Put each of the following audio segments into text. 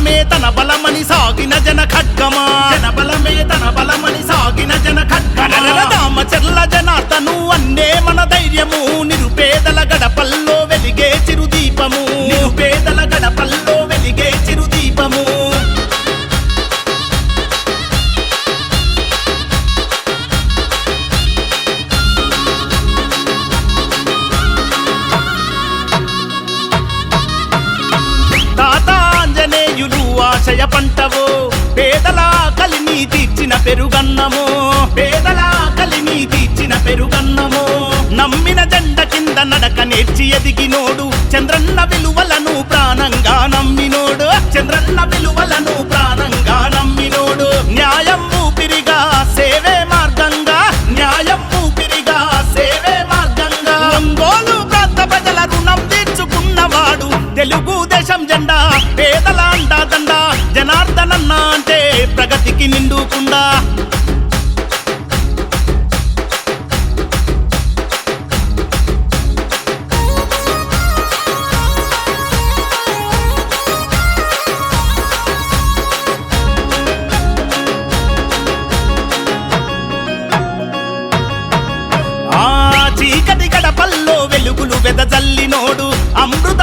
తన బలమని సాగిన జన ఖడ్గమా జన బలమే తన బలమని సాగిన జన ఖడ్గమా రామచర్ల జనార్దను పెరుగన్నము పేదల కలిని తీర్చిన పెరుగన్నము. నమ్మిన జెండ కింద నడక నేర్చి ఎదిగినోడు చంద్రన్న విలువలను ప్రాణంగా నమ్మి దేశం జెండా పేదల అండాదండ జనార్దనన్న అంటే ప్రగతికి నిండుకుండా ఆ చీకటి గడపల్లో వెలుగులు వెదజల్లినోడు అమృత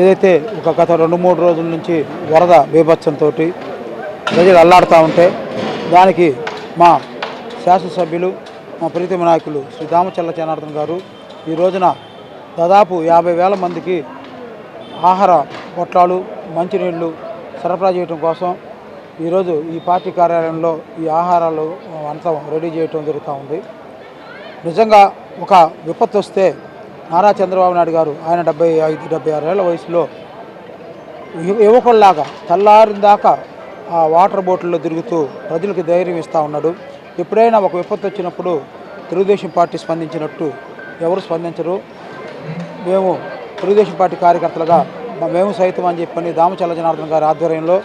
ఏదైతే ఒక గత రెండు మూడు రోజుల నుంచి వరద బీభత్సంతో ప్రజలు అల్లాడుతూ ఉంటే దానికి మా శాసనసభ్యులు మా ప్రీతమ నాయకులు శ్రీ దామచల్ల జనార్దన్ గారు ఈ రోజున దాదాపు యాభై వేల మందికి ఆహార పొట్లాలు మంచినీళ్ళు సరఫరా చేయడం కోసం ఈరోజు ఈ పార్టీ కార్యాలయంలో ఈ ఆహారాలు అంతా రెడీ చేయడం జరుగుతూ ఉంది. నిజంగా ఒక విపత్తు వస్తే నారా చంద్రబాబు నాయుడు గారు ఆయన డెబ్బై ఐదు డెబ్బై ఆరు ఏళ్ళ వయసులో యువకుల్లాగా తెల్లారిన దాకా ఆ వాటర్ బోట్లలో తిరుగుతూ ప్రజలకు ధైర్యం ఇస్తూ ఉన్నాడు. ఎప్పుడైనా ఒక విపత్తు వచ్చినప్పుడు తెలుగుదేశం పార్టీ స్పందించినట్టు ఎవరు స్పందించరు. మేము తెలుగుదేశం పార్టీ కార్యకర్తలుగా మేము సైతం అని చెప్పని దామచల్ల జనార్దన్ గారి ఆధ్వర్యంలో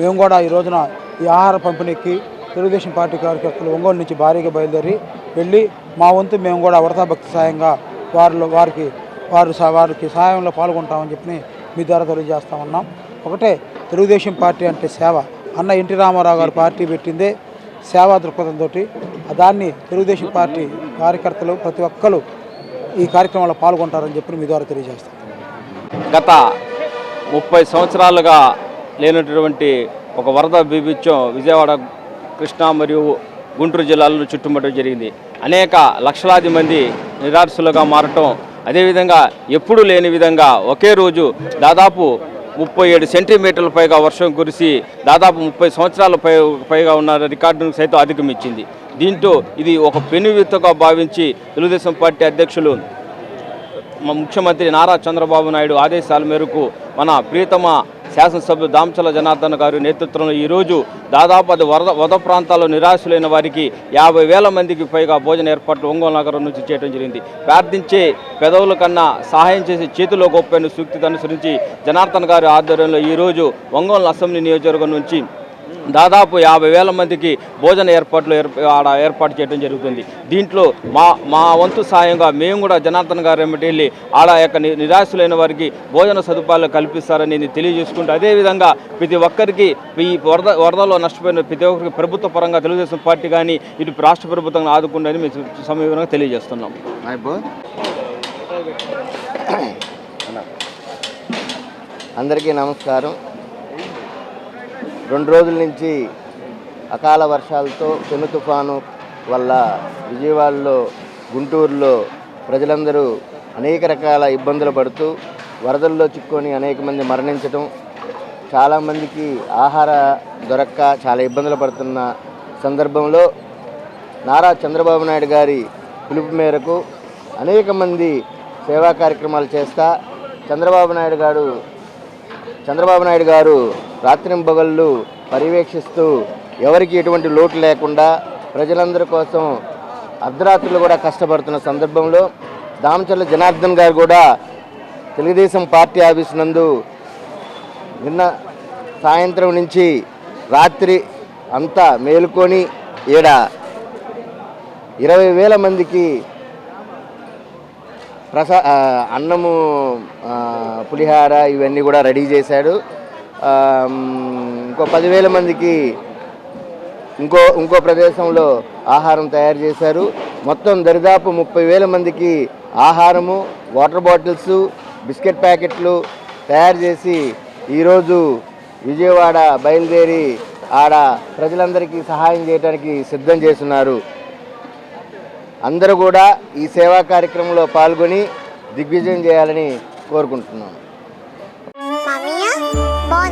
మేము కూడా ఈ రోజున ఈ ఆహార పంపిణీకి తెలుగుదేశం పార్టీ కార్యకర్తలు ఒంగోలు నుంచి భారీగా బయలుదేరి వెళ్ళి మా వంతు మేము కూడా వరదా భక్తి సాయంగా వారిలో వారికి వారు వారికి సహాయంలో పాల్గొంటామని చెప్పి మీ ద్వారా తెలియజేస్తా ఉన్నాం. ఒకటే తెలుగుదేశం పార్టీ అంటే సేవ. అన్న ఎన్టీ రామారావు గారు పార్టీ పెట్టిందే సేవా దృక్పథంతో దాన్ని తెలుగుదేశం పార్టీ కార్యకర్తలు ప్రతి ఒక్కరు ఈ కార్యక్రమంలో పాల్గొంటారని చెప్పి మీ ద్వారా తెలియజేస్తాం గత ముప్పై సంవత్సరాలుగా లేనటువంటి ఒక వరద బీభిత్యం విజయవాడ కృష్ణా మరియు గుంటూరు జిల్లాలను చుట్టుముట్టడం జరిగింది. అనేక లక్షలాది మంది నిరాశలుగా మారటం. అదేవిధంగా ఎప్పుడూ లేని విధంగా ఒకే రోజు దాదాపు ముప్పై ఏడు సెంటీమీటర్ల పైగా వర్షం కురిసి దాదాపు ముప్పై సంవత్సరాల పై పైగా ఉన్న రికార్డును సైతం అధిగమించింది. దీంతో ఇది ఒక పెనువిత్తగా భావించి తెలుగుదేశం పార్టీ అధ్యక్షులు ముఖ్యమంత్రి నారా చంద్రబాబు నాయుడు ఆదేశాల మేరకు మన ప్రియతమ శాసనసభ్యులు దామచల జనార్దన్ గారి నేతృత్వంలో ఈరోజు దాదాపు అది వరద వరద ప్రాంతాల్లో నిరాశులైన వారికి యాభై వేల మందికి పైగా భోజన ఏర్పాట్లు ఒంగోలు నగరం నుంచి చేయడం జరిగింది. ప్రార్థించే పెదవుల కన్నా సహాయం చేసే చేతిలో గొప్ప సూక్తి అనుసరించి జనార్దన్ గారి ఆధ్వర్యంలో ఈరోజు ఒంగోలు అసెంబ్లీ నియోజకవర్గం నుంచి దాదాపు యాభై వేల మందికి భోజన ఏర్పాట్లు ఆడ ఏర్పాటు చేయడం జరుగుతుంది. దీంట్లో మా మా వంతు సాయంగా మేము కూడా జనార్దన్ గారు వెంబడి వెళ్ళి ఆడ యొక్క నిరాశులైన వారికి భోజన సదుపాయాలు కల్పిస్తారని నేను తెలియజేసుకుంటూ అదేవిధంగా ప్రతి ఒక్కరికి ఈ వరద వరదలో నష్టపోయిన ప్రతి ఒక్కరికి ప్రభుత్వ పరంగా తెలుగుదేశం పార్టీ కానీ ఇటు రాష్ట్ర ప్రభుత్వం ఆదుకుందని మేము సమీపంగా తెలియజేస్తున్నాం. అందరికీ నమస్కారం. రెండు రోజుల నుంచి అకాల వర్షాలతో పెను తుఫాను వల్ల విజయవాడలో గుంటూరులో ప్రజలందరూ అనేక రకాల ఇబ్బందులు పడుతూ వరదల్లో చిక్కుకొని అనేక మంది మరణించటం చాలామందికి ఆహార దొరక్క చాలా ఇబ్బందులు పడుతున్న సందర్భంలో నారా చంద్రబాబు నాయుడు గారి పిలుపు మేరకు అనేక మంది సేవా కార్యక్రమాలు చేస్తా చంద్రబాబు నాయుడు గారు చంద్రబాబు నాయుడు గారు రాత్రింబగళ్ళు పర్యవేక్షిస్తూ ఎవరికి ఎటువంటి లోటు లేకుండా ప్రజలందరి కోసం అర్ధరాత్రులు కూడా కష్టపడుతున్న సందర్భంలో దామచర్ల జనార్దన్ గారు కూడా తెలుగుదేశం పార్టీ ఆఫీస్ నందు నిన్న సాయంత్రం నుంచి రాత్రి అంతా మేలుకొని ఈడ ఇరవై వేల మందికి ప్రసా అన్నము పులిహార ఇవన్నీ కూడా రెడీ చేశాడు. ఇంకో పదివేల మందికి ఇంకో ఇంకో ప్రదేశంలో ఆహారం తయారు చేశారు. మొత్తం దరిదాపు ముప్పై వేల మందికి ఆహారము వాటర్ బాటిల్స్ బిస్కెట్ ప్యాకెట్లు తయారు చేసి ఈరోజు విజయవాడ బయలుదేరి ఆడ ప్రజలందరికీ సహాయం చేయడానికి సిద్ధం చేస్తున్నారు. అందరూ కూడా ఈ సేవా కార్యక్రమంలో పాల్గొని దిగ్విజయం చేయాలని కోరుకుంటున్నాను.